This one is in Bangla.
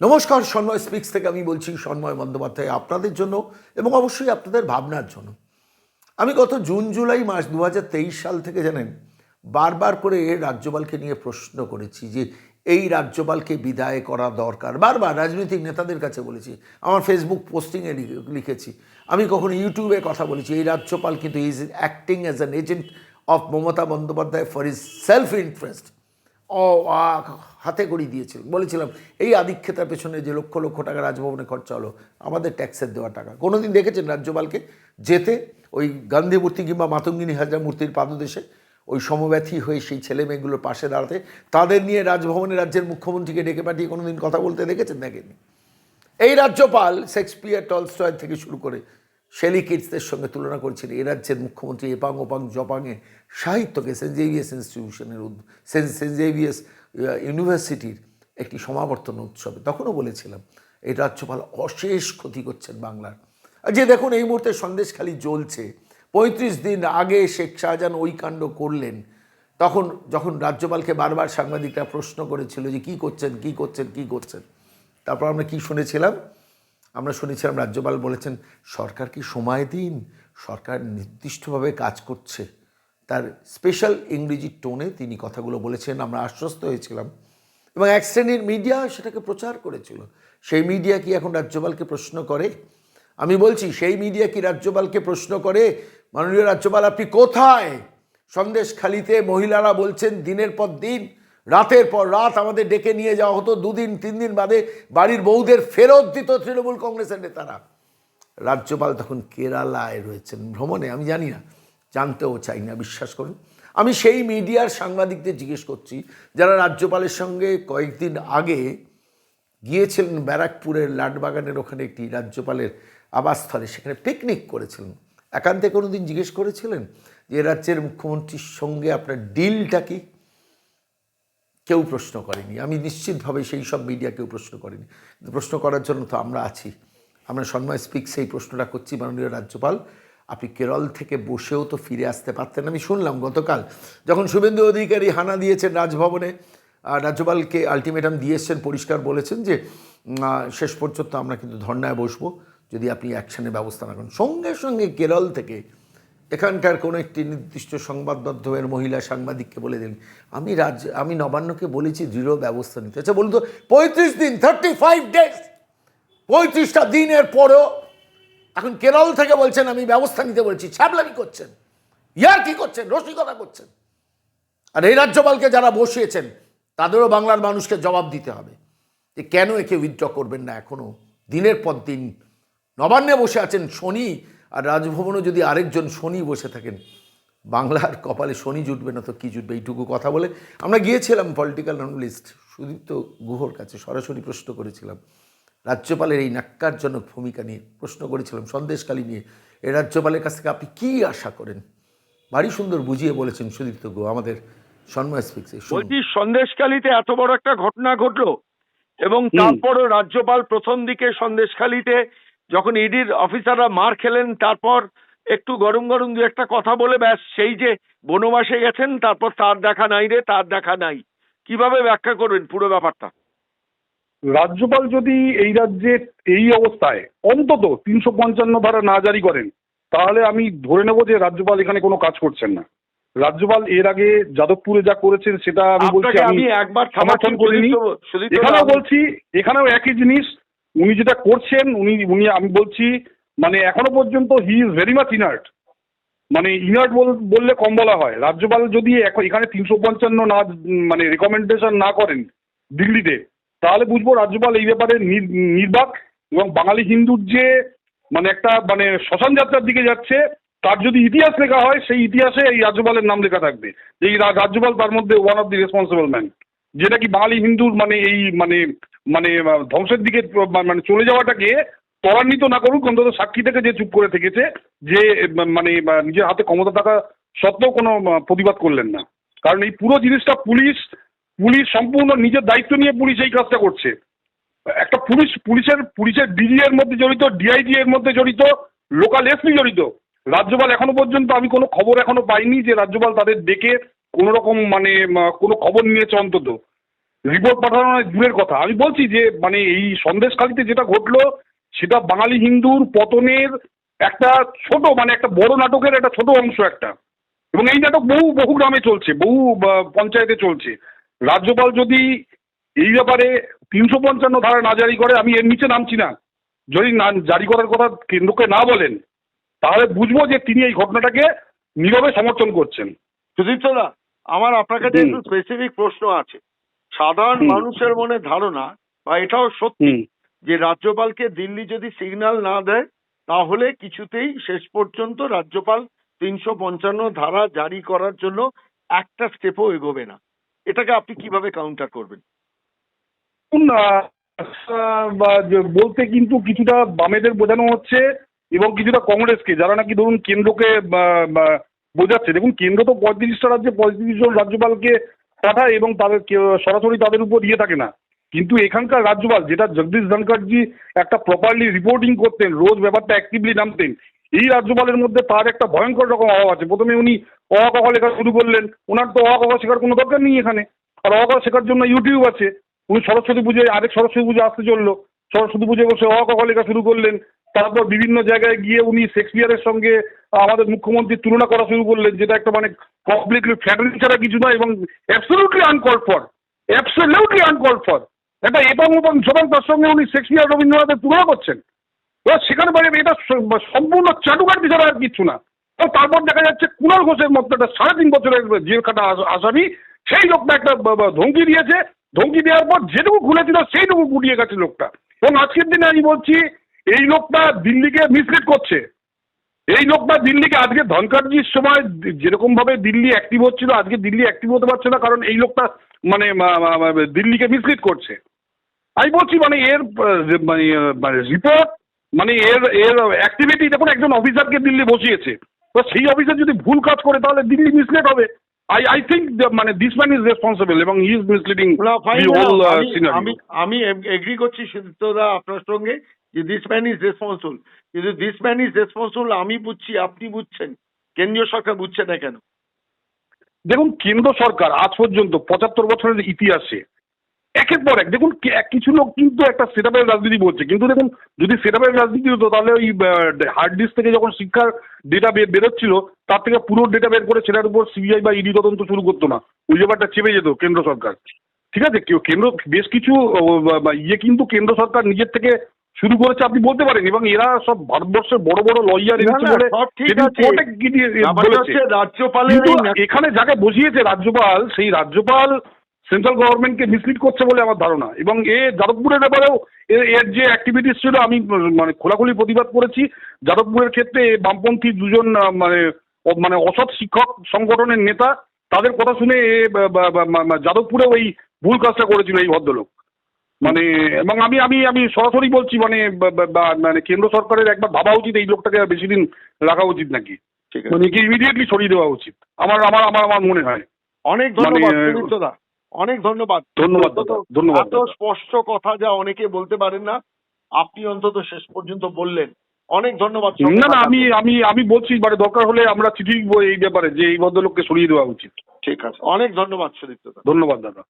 নমস্কার, সন্ময় স্পিক্স থেকে আমি বলছি সন্ময় বন্দ্যোপাধ্যায় আপনাদের জন্য এবং অবশ্যই আপনাদের ভাবনার জন্য। আমি গত জুন, জুলাই মাস দু হাজার তেইশ সাল থেকে জানেন, বারবার করে রাজ্যপালকে নিয়ে প্রশ্ন করেছি যে এই রাজ্যপালকে বিদায় করা দরকার। বারবার রাজনৈতিক নেতাদের কাছে বলেছি, আমার ফেসবুক পোস্টিংয়ে লিখেছি। আমি কখনো ইউটিউবে কথা বলেছি, এই রাজ্যপাল কিন্তু is acting as an agent of Mamata Bandyopadhyay for his self interest ah, হাতে করি দিয়েছিল। বলেছিলাম এই আধিক্ষেতার পেছনে যে লক্ষ লক্ষ টাকা রাজভবনে খরচা হলো আমাদের ট্যাক্সের দেওয়া টাকা। কোনোদিন দেখেছেন রাজ্যপালকে? যেতে ওই গান্ধী মূর্তি কিংবা মাতঙ্গিনী হাজরা মূর্তির পাদদেশে ওই সমব্যথী হয়ে সেই ছেলে মেয়েগুলোর পাশে দাঁড়াতে তাদের নিয়ে রাজভবনে রাজ্যের মুখ্যমন্ত্রীকে ডেকে পাঠিয়ে কোনোদিন কথা বলতে দেখেছেন দেখেননি এই রাজ্যপাল শেক্সপিয়ার টলস্টয় থেকে শুরু করে শেলি কিডসদের সঙ্গে তুলনা করেছেন। এ রাজ্যের মুখ্যমন্ত্রী এপাং ওপাং জপাংয়ে সাহিত্যকে সেন্ট জেভিয়াস ইনস্টিটিউশনের সেন্ট সেন্ট জেভিয়াস ইউনিভার্সিটির একটি সমাবর্তন উৎসবে। তখনও বলেছিলাম, এই রাজ্যপাল অশেষ ক্ষতি করছেন বাংলার। আর যে দেখুন, এই মুহূর্তে সন্দেশখালি জ্বলছে। পঁয়ত্রিশ দিন আগে শেখ শাহজাহান ওই কাণ্ড করলেন। তখন যখন রাজ্যপালকে বারবার সাংবাদিকরা প্রশ্ন করেছিল যে কি করছেন কি করছেন কি করছেন, তারপর আমরা কি শুনেছিলাম? আমরা শুনেছিলাম রাজ্যপাল বলেছেন, সরকার কি সময় দিন? সরকার নির্দিষ্টভাবে কাজ করছে। তার স্পেশাল ইংরেজি টোনে তিনি কথাগুলো বলেছেন, আমরা আশ্বস্ত হয়েছিলাম। এবং এক শ্রেণির মিডিয়া সেটাকে প্রচার করেছিল। সেই মিডিয়া কি এখন রাজ্যপালকে প্রশ্ন করে? আমি বলছি, সেই মিডিয়া কি রাজ্যপালকে প্রশ্ন করে? মাননীয় রাজ্যপাল, আপনি কোথায়? সন্দেশখালিতে মহিলারা বলছেন, দিনের পর দিন রাতের পর রাত আমাদের ডেকে নিয়ে যাওয়া হতো, দুদিন, তিন দিন বাদে বাড়ির বউদের ফেরত দিত তৃণমূল কংগ্রেসের নেতারা। রাজ্যপাল তখন কেরালায় রয়েছেন, ভ্রমণে, আমি জানি না, জানতেও চাই না, বিশ্বাস করুন। আমি সেই মিডিয়ার সাংবাদিকদের জিজ্ঞেস করছি, যারা রাজ্যপালের সঙ্গে কয়েকদিন আগে গিয়েছিলেন ব্যারাকপুরের লাটবাগানের ওখানে একটি রাজ্যপালের আবাসস্থলে, সেখানে পিকনিক করেছিলেন। একান্তে কোনো দিন জিজ্ঞেস করেছিলেন যে রাজ্যের মুখ্যমন্ত্রীর সঙ্গে আপনার ডিলটা কি? কেউ প্রশ্ন করেনি। আমি নিশ্চিতভাবে সেই সব মিডিয়া কেউ প্রশ্ন করেনি। প্রশ্ন করার জন্য তো আমরা আছি। আমরা সন্ময় স্পিক সেই প্রশ্নটা করছি মাননীয় রাজ্যপাল। আপনি কেরল থেকে বসেও তো ফিরে আসতে পারতেন। আমি শুনলাম গতকাল যখন শুভেন্দু অধিকারী হানা দিয়েছেন রাজভবনে রাজ্যপালকে আলটিমেটাম দিয়ে এসছেন, পরিষ্কার বলেছেন যে শেষ পর্যন্ত আমরা কিন্তু ধর্নায় বসবো। যদি আপনি অ্যাকশনের ব্যবস্থা না করেন। সঙ্গে সঙ্গে কেরল থেকে এখানকার কোনো একটি নির্দিষ্ট সংবাদ মাধ্যমের মহিলা সাংবাদিককে বলে দিলেন আমি রাজ্য আমি নবান্নকে বলেছি দৃঢ় ব্যবস্থা নিতে। আচ্ছা বলুন তো, পঁয়ত্রিশ দিন থার্টি ফাইভ ডেজ পঁয়ত্রিশটা দিনের পরেও এখন কেরল থেকে বলছেন, আমি ব্যবস্থা নিতে বলছি। ছ্যাবলামি করছেন। ইয়ার কি করছেন? রসিকতা করছেন। আর এই রাজ্যপালকে যারা বসিয়েছেন, তাদেরও বাংলার মানুষকে জবাব দিতে হবে যে কেন একে উইথড্র করবেন না এখনও দিনের পর দিন নবান্নে বসে আছেন শনি আর রাজভবনে যদি আরেকজন শনি বসে থাকেন বাংলার কপালে শনি জুটবে না তো কী জুটবে? এইটুকু কথা বলে আমরা গিয়েছিলাম পলিটিক্যাল অ্যানালিস্ট সুদীপ্ত গুহর কাছে সরাসরি প্রশ্ন করেছিলাম। রাজ্যপালের এই ন্যাক্কারজনক ভূমিকা নিয়ে প্রশ্ন করেছিলাম সন্দেশকালী নিয়ে। এই রাজ্যপালের কাছ থেকে আপনি কী আশা করেন? ভারী সুন্দর বুঝিয়ে বলেছেন সুদীপ্ত গুহ আমাদের সন্ময় স্পিক্সে বলছি সন্দেশখালিতে এত বড় একটা ঘটনা ঘটলো এবং তারপরও রাজ্যপাল প্রথম দিকে সন্দেশখালিতে যখন ইডির অফিসাররা মার খেলেন তারপর একটু গরম গরম দু একটা কথা বলে ব্যাস সেই যে বনবাসে গেছেন তারপর তার দেখা নাই রে তার দেখা নাই। কীভাবে ব্যাখ্যা করবেন পুরো ব্যাপারটা? রাজ্যপাল যদি এই রাজ্যে এই অবস্থায় অন্তত তিনশো পঞ্চান্ন ধারা না জারি করেন তাহলে আমি ধরে নেব যে রাজ্যপাল এখানে কোনো কাজ করছেন না। রাজ্যপাল এর আগে যাদবপুরে যা করেছেন সেটা আমি বলছি আমি একবার সমর্থন করিনি। এখানেও বলছি এখানেও একই জিনিস উনি যেটা করছেন, উনি উনি, আমি বলছি মানে এখনও পর্যন্ত he is very much inert মানে ইনার্ট বললে কম বলা হয়। রাজ্যপাল যদি এখন তিনশো পঞ্চান্ন না মানে রেকমেন্ডেশন না করেন দিল্লিতে, তাহলে বুঝব রাজ্যপাল এই ব্যাপারে নির- নির্বাক এবং বাঙালি হিন্দুর যে মানে একটা মানে শ্মশান যাত্রার দিকে যাচ্ছে, তার যদি ইতিহাস লেখা হয়, সেই ইতিহাসে এই রাজ্যপালের নাম লেখা থাকবে। যে এই রাজ্যপাল তার মধ্যে one of the responsible man যেটা কি বাঙালি হিন্দুর মানে এই মানে মানে ধ্বংসের দিকে মানে চলে যাওয়াটাকে ত্বরান্বিত না করুক, অন্তত সাক্ষী থেকে যে চুপ করে থেকেছে, যে মানে নিজের হাতে ক্ষমতা থাকা সত্ত্বেও কোনো প্রতিবাদ করলেন না। কারণ এই পুরো জিনিসটা পুলিশ পুলিশ সম্পূর্ণ নিজের দায়িত্ব নিয়ে পুলিশ এই কাজটা করছে। একটা পুলিশ, পুলিশের পুলিশের ডিজি এর মধ্যে জড়িত ডিআইজি এর মধ্যে জড়িত, লোকাল এসপি জড়িত, রাজ্যপাল এখনও পর্যন্ত আমি কোনো খবর এখনও পাইনি যে রাজ্যপাল তাদের ডেকে কোনো রকম মানে কোনো খবর নিয়েছে অন্তত। রিপোর্ট পাঠানো দূরের কথা। আমি বলছি যে মানে এই সন্দেশখালিতে যেটা ঘটলো সেটা বাঙালি হিন্দুর পতনের একটা ছোট মানে একটা বড় নাটকের একটা ছোট অংশ একটা। এবং এই নাটক বহু বহু গ্রামে চলছে বহু পঞ্চায়েতে চলছে। রাজ্যপাল যদি এই ব্যাপারে তিনশো পঞ্চান্ন ধারা না জারি করে আমি এর নিচে নামছি না। যদি না জারি করার কথা কেন্দ্রকে না বলেন তাহলে বুঝব যে তিনি এই ঘটনাটাকে নীরবে সমর্থন করছেন। সুদীপ্তদা আমার আপনার কাছে। একটু স্পেসিফিক প্রশ্ন আছে। সাধারণ মানুষের মনে ধারণা বা এটাও সত্যি যে রাজ্যপালকে দিল্লি যদি সিগন্যাল না দেয় তাহলে কিছুতেই শেষ পর্যন্ত রাজ্যপাল তিনশো পঞ্চান্ন ধারা জারি করার জন্য একটা স্টেপও এগোবে না। এটাকে আপনি কীভাবে কাউন্টার করবেন? বলতে কিন্তু কিছুটা বামেদের বোঝানো হচ্ছে এবং কিছুটা কংগ্রেসকে যারা নাকি ধরুন কেন্দ্রকে বোঝাচ্ছে। দেখুন কেন্দ্র তো পঁয়ত্রিশটা রাজ্যে পঁয়ত্রিশ জন রাজ্যপালকে পাঠায় এবং তাদের সরাসরি তাদের উপর ইয়ে থাকে না। কিন্তু এখানকার রাজ্যপাল যেটা জগদীশ ধনখড়জি একটা প্রপারলি রিপোর্টিং করতেন, রোজ ব্যাপারটা অ্যাক্টিভলি নামতেন, এই রাজ্যপালের মধ্যে তার একটা ভয়ঙ্কর রকম অভাব আছে। প্রথমে উনি অ ক লেখা শুরু করলেন, ওনার তো অ ক শেখার কোনো দরকার নেই এখানে। আর অ ক শেখার জন্য ইউটিউব আছে, উনি সরস্বতী পুজোয় আরেক সরস্বতী পুজো আসতে চলল, সরস্বতী পুজোয় বসে অ ক লেখা শুরু করলেন, তারপর বিভিন্ন জায়গায় গিয়ে উনি শেক্সপিয়ারের সঙ্গে আমাদের মুখ্যমন্ত্রীর তুলনা করা শুরু করলেন, যেটা একটা মানে কমপ্লিটলি ফ্ল্যাটারিং ছাড়া কিছু নয় এবং absolutely uncalled for absolutely uncalled for একটা এবং এবং সুতরাং তার সঙ্গে উনি শেক্সপিয়ার রবীন্দ্রনাথের তুলনা করছেন। এবার সেখানে বাইরে এটা সম্পূর্ণ চাটুকার ছাড়া আর কিছু না। তারপর দেখা যাচ্ছে কুণাল ঘোষের মতো একটা সাড়ে তিন বছরের জেল খাটা আসামি, সেই লোকটা একটা ধমকি দিয়েছে। ধমকি দেওয়ার পর যেটুকু খুলেছিল সেইটুকু গুটিয়ে গেছে লোকটা। এবং আজকের দিনে আমি বলছি, এই লোকটা দিল্লিকে মিসলিড করছে। এই লোকটা দিল্লিকে আজকে ধনখড়জির সময় দি- যেরকম ভাবে দিল্লি অ্যাক্টিভ হচ্ছিল আজকে দিল্লি অ্যাক্টিভ হতে পারছে না কারণ এই লোকটা মানে দিল্লিকে মিসলিড করছে। আমি বলছি মানে এর মানে রিপোর্ট মানে এর এর অ্যাক্টিভিটি দেখুন একজন অফিসারকে দিল্লি বসিয়েছে। তো সেই অফিসার যদি ভুল কাজ করে তাহলে দিল্লি মিসলিড হবে। আই আই থিঙ্ক মানে দিস ম্যান ইজ রেসপন্সিবল এবং হি ইজ মিসলিডিং আমি আমি আমি এগ্রি করছি সুদীপ্তদা আপনার সঙ্গে যে দিস ম্যান ইজ রেসপন্সিবল কিন্তু দিস ম্যান ইজ রেসপন্সিবল আমি বুঝছি, আপনি বুঝছেন। কেন্দ্রীয় সরকার বুঝছে না কেন? দেখুন, কেন্দ্র সরকার আজ পর্যন্ত, পঁচাত্তর বছরের ইতিহাসে, একের পর এক, দেখুন কিছু লোক কিন্তু একটা সেটাপের রাজনীতি বলছে। কিন্তু দেখুন, যদি সেটাপের রাজনীতি হতো, তাহলে ওই হার্ড ডিস্ক থেকে যখন শিক্ষার ডেটা বেরোচ্ছিল, তার থেকে পুরো ডেটা বের করে সেটার উপর সিবিআই বা ইডি তদন্ত শুরু করতো না। ওই ব্যাপারটা চেপে যেত কেন্দ্র সরকার। ঠিক আছে? কেউ কেন্দ্র বেশ কিছু ইয়ে কিন্তু কেন্দ্র সরকার নিজের থেকে শুরু করেছে আপনি বলতে পারেন এবং এরা সব ভারতবর্ষের বড় বড় লয়ার রাজ্যপালের এখানে যাকে বুঝিয়েছে রাজ্যপাল সেই রাজ্যপাল সেন্ট্রাল গভর্নমেন্টকে মিসলিড করছে বলে আমার ধারণা। এবং এ যাদবপুরের ব্যাপারেও এর- যে অ্যাক্টিভিটিস ছিল আমি মানে খোলাখুলি প্রতিবাদ করেছি। যাদবপুরের ক্ষেত্রে বামপন্থী দুজন মানে মানে অসৎ শিক্ষক সংগঠনের নেতা তাদের কথা শুনে যাদবপুরে ওই ভুল কাজটা করেছিল এই ভদ্রলোক। মানে এবং আমি আমি আমি সরাসরি বলছি মানে মানে কেন্দ্র সরকারের একবার ভাবা উচিত এই লোকটাকে বেশি দিন রাখা উচিত নাকি? ঠিক আছে। মানে কি ইমিডিয়েটলি সরিয়ে দেওয়া উচিত? আমার আমার আমার আমার মনে হয়। অনেক ধন্যবাদ মানে- অনেক ধন্যবাদ। ধন্যবাদ ধন্যবাদ এত স্পষ্ট কথা যা অনেকে বলতে পারেন না আপনি অন্তত শেষ পর্যন্ত বললেন। অনেক ধন্যবাদ না না আমি আমি আমি বলছি মানে দরকার হলে আমরা চিঠি এই ব্যাপারে যে এই ভদ্রলোককে সরিয়ে দেওয়া উচিত। ঠিক আছে। অনেক ধন্যবাদ সুদীপ্তদা ধন্যবাদ দাদা।